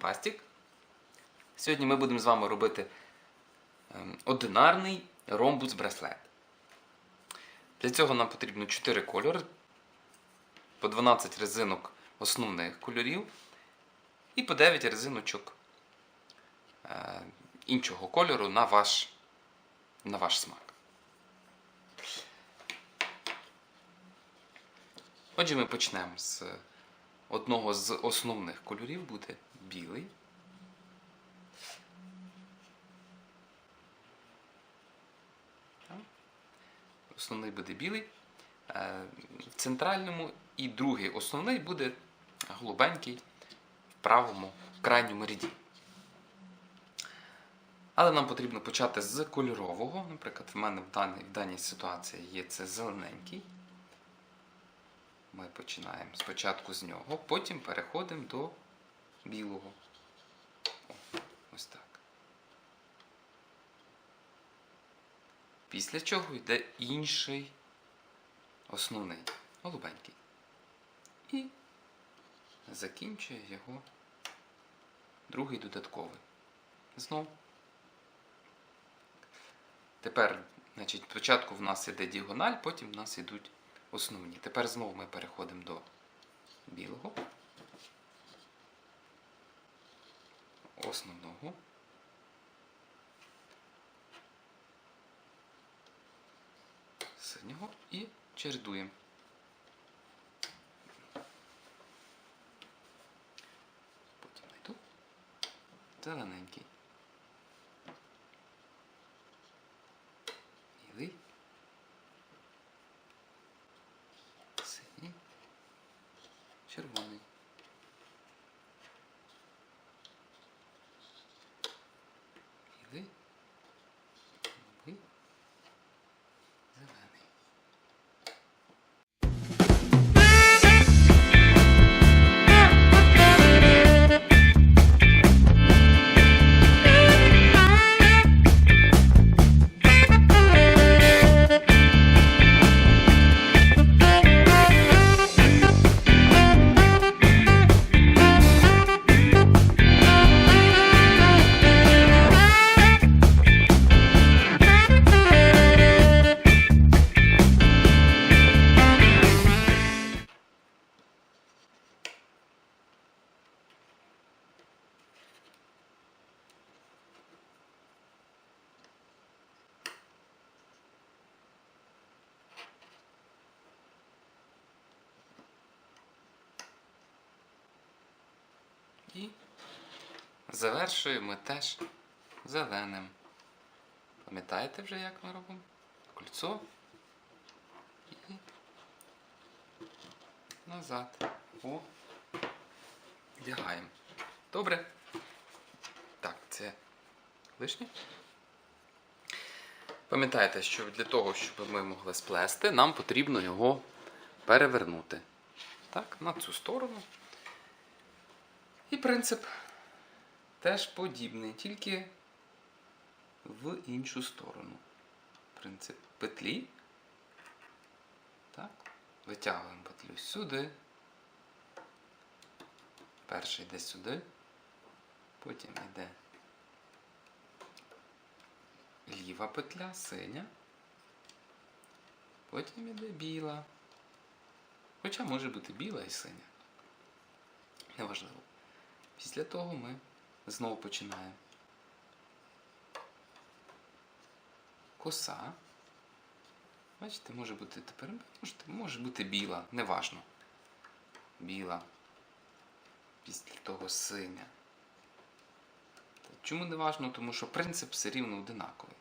вами. Сьогодні ми будемо з вами робити ем, одинарний ромбус браслет. Для цього нам потрібно 4 кольори, по 12 резинок основних кольорів і по 9 резиночок е, іншого кольору на ваш, на ваш смак. Отже, ми почнемо з одного з основних кольорів буде білий. Основний буде білий. Е, В центральному і другий основний буде голубенький в правому крайньому ряді. Але нам потрібно почати з кольорового. Наприклад, в мене в даній, в даній ситуації є це зелененький. Ми починаємо спочатку з нього, потім переходимо до білого. О, ось так. Після чого йде інший основний, голубенький. І закінчує його другий додатковий. Знову. Тепер, значить, спочатку в нас іде діагональ, потім в нас йдуть основні. Тепер знову ми переходимо до білого, основного. Синього і чередуємо. Потім знайду зелененький. Синій. Червоний. І завершуємо теж зеленим. Пам'ятаєте вже, як ми робимо? Кольцо і назад. О, вдягаємо. Добре. Так, це лишнє. Пам'ятайте, що для того, щоб ми могли сплести, нам потрібно його перевернути. Так, на цю сторону. І принцип теж подібний, тільки в іншу сторону. Принцип петлі. Так, витягуємо петлю сюди. Перший йде сюди, потім йде ліва петля, синя, потім йде біла. Хоча може бути біла і синя. Неважливо. Після того ми знову починаємо. Коса. Бачите, може бути тепер, може, може бути біла, неважно. Біла. Після того синя. Чому не важно? Тому що принцип все рівно одинаковий.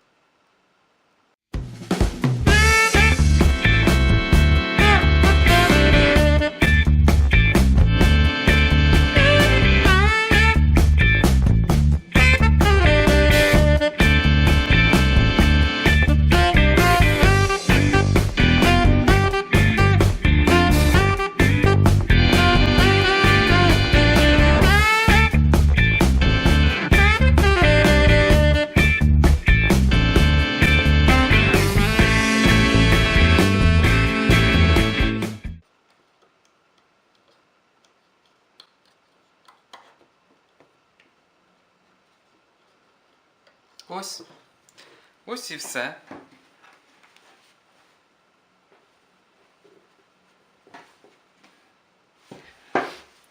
Ось. Ось і все.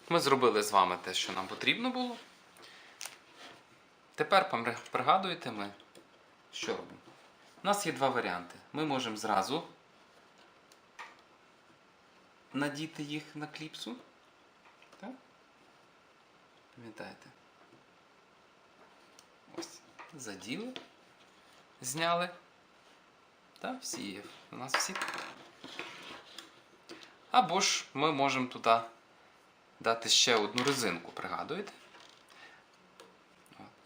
Ми зробили з вами те, що нам потрібно було. Тепер пригадуєте ми, що робимо? У нас є два варіанти. Ми можемо зразу надіти їх на кліпсу. Так? Пам'ятаєте? Ось. Заділи. Зняли. Так, всі є. У нас всі. Або ж ми можемо туди дати ще одну резинку, пригадуєте?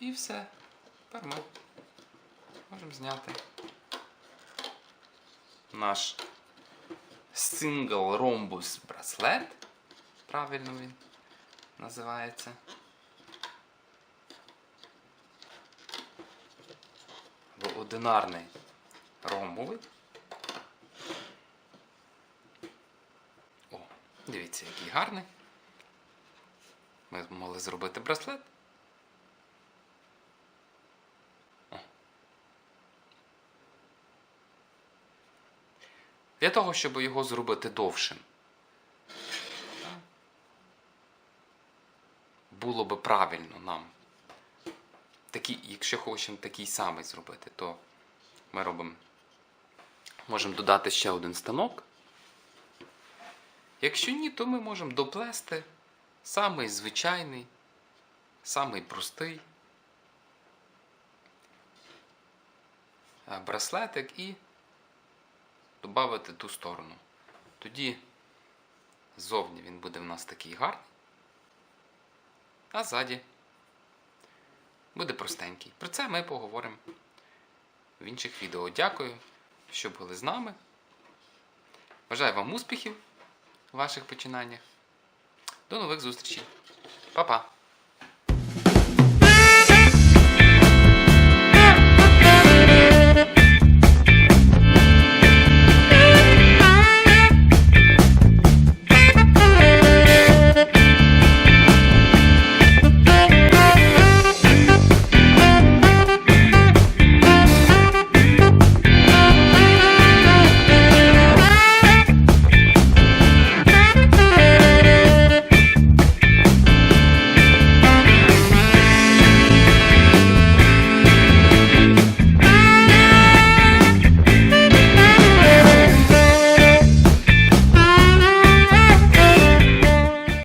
І все. Тепер ми можемо зняти наш Single Rhombus Bracelet. Правильно він називається. Або одинарний ромбовий. О, дивіться, який гарний. Ми могли зробити браслет. Для того, щоб його зробити довшим. Було би правильно нам. Такі, якщо хочемо такий самий зробити, то ми робимо. Можемо додати ще один станок. Якщо ні, то ми можемо доплести самий звичайний, самий простий е, браслетик і додати ту сторону. Тоді ззовні він буде в нас такий гарний, а ззаді буде простенький. Про це ми поговоримо в інших відео. Дякую, що були з нами. Бажаю вам успіхів у ваших починаннях. До нових зустрічей. Па-па!